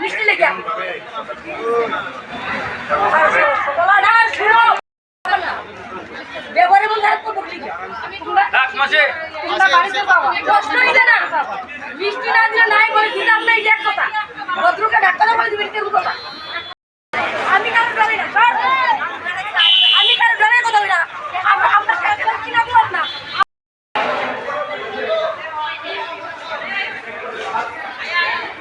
মিষ্টি লেগে দেবরে মধ্যে তোমরা বাড়িতে পাবো। প্রশ্নই না